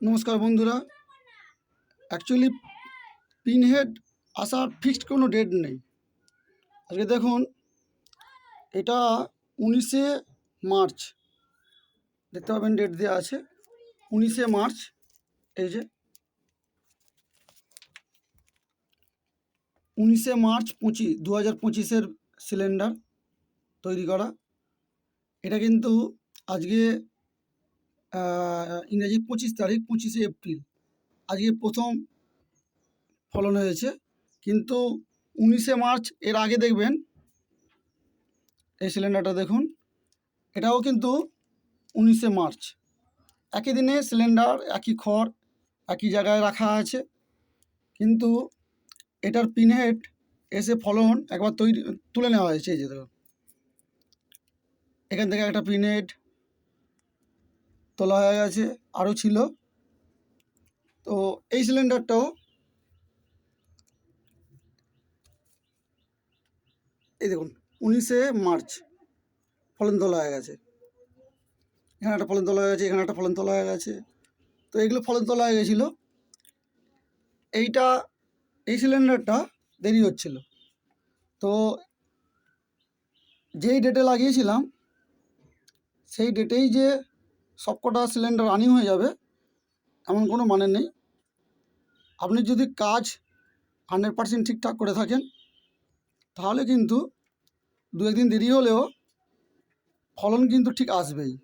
নমস্কার বন্ধুরা। অ্যাকচুয়ালি পিনহেড আসার ফিক্সড কোনো ডেট নেই। আজকে দেখুন, এটা উনিশে মার্চ। দেখতে পাবেন ডেট দেওয়া আছে, উনিশে মার্চ। এই যে, উনিশে মার্চ পঁচিশ দু হাজার পঁচিশের সিলিন্ডার তৈরি করা। এটা কিন্তু আজকে ইংরেজি পঁচিশ তারিখ, পঁচিশে এপ্রিল। আজকে প্রথম ফলন হয়েছে। কিন্তু উনিশে মার্চ, এর আগে দেখবেন, এই সিলিন্ডারটা দেখুন, এটাও কিন্তু উনিশে মার্চ। একই দিনে সিলিন্ডার, একই খড়, একই জায়গায় রাখা আছে। কিন্তু এটার পিনহেড, এসে ফলন একবার তৈরি, তুলে নেওয়া হয়েছে, এই যে এখান থেকে একটা পিনহেড তোলা হয়ে গেছে, আরও ছিল। তো এই সিলিন্ডারটাও এই দেখুন, উনিশে মার্চ ফলন তোলা হয়ে গেছে। এখানে একটা ফলন তোলা হয়ে গেছে, এখানে একটা ফলন তোলা হয়ে গেছে। তো এগুলো ফলন তোলা হয়ে গেছিল। এইটা, এই সিলিন্ডারটা দেরি হচ্ছিল। তো যেই ডেটে লাগিয়েছিলাম, সেই ডেটেই যে সবকটা সিলিন্ডার রানিং হয়ে যাবে, এমন কোনো মানে নেই। আপনি যদি কাজ হান্ড্রেড পার্সেন্ট ঠিকঠাক করে থাকেন, তাহলে কিন্তু দু একদিন দেরি হলেও ফলন কিন্তু ঠিক আসবেই।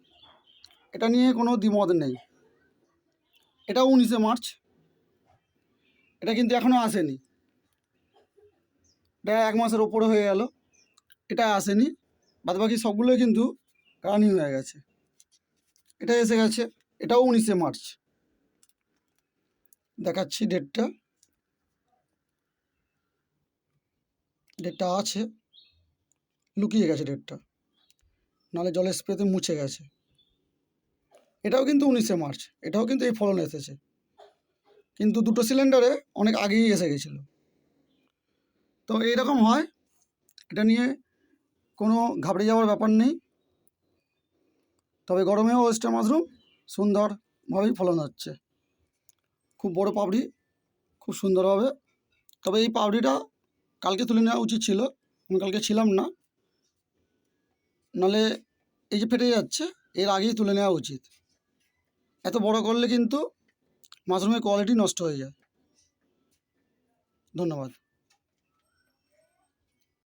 এটা নিয়ে কোনো দ্বিমত নেই। এটাও উনিশে মার্চ। এটা কিন্তু এখনও আসেনি। এটা এক মাসের ওপরে হয়ে গেল। এটা আসেনি। বাদবাকি সবগুলোই কিন্তু রানিং হয়ে গেছে। এটা এসে গেছে, এটাও উনিশে মার্চ। দেখাচ্ছি ডেটটা ডেটটা আছে, লুকিয়ে গেছে ডেটটা নাহলে জলের স্প্রেতে মুছে গেছে। এটাও কিন্তু উনিশে মার্চ, এটাও কিন্তু এই ফলন এসেছে। কিন্তু দুটো সিলিন্ডারে অনেক আগেই এসে গেছিল। তো এইরকম হয়, এটা নিয়ে কোনো ঘাবড়ে যাওয়ার ব্যাপার নেই। তবে গরমেও ওয়েস্টার মাশরুম সুন্দরভাবেই ফলন হচ্ছে। খুব বড় পাপড়ি, খুব সুন্দরভাবে। তবে এই পাপড়িটা কালকে তুলে নেওয়া উচিত ছিল, আমি কালকে ছিলাম না। নালে এই যে ফেটে যাচ্ছে, এর আগেই তুলে নেওয়া উচিত। এত বড় করলে কিন্তু মাশরুমের কোয়ালিটি নষ্ট হয়ে যায়। ধন্যবাদ।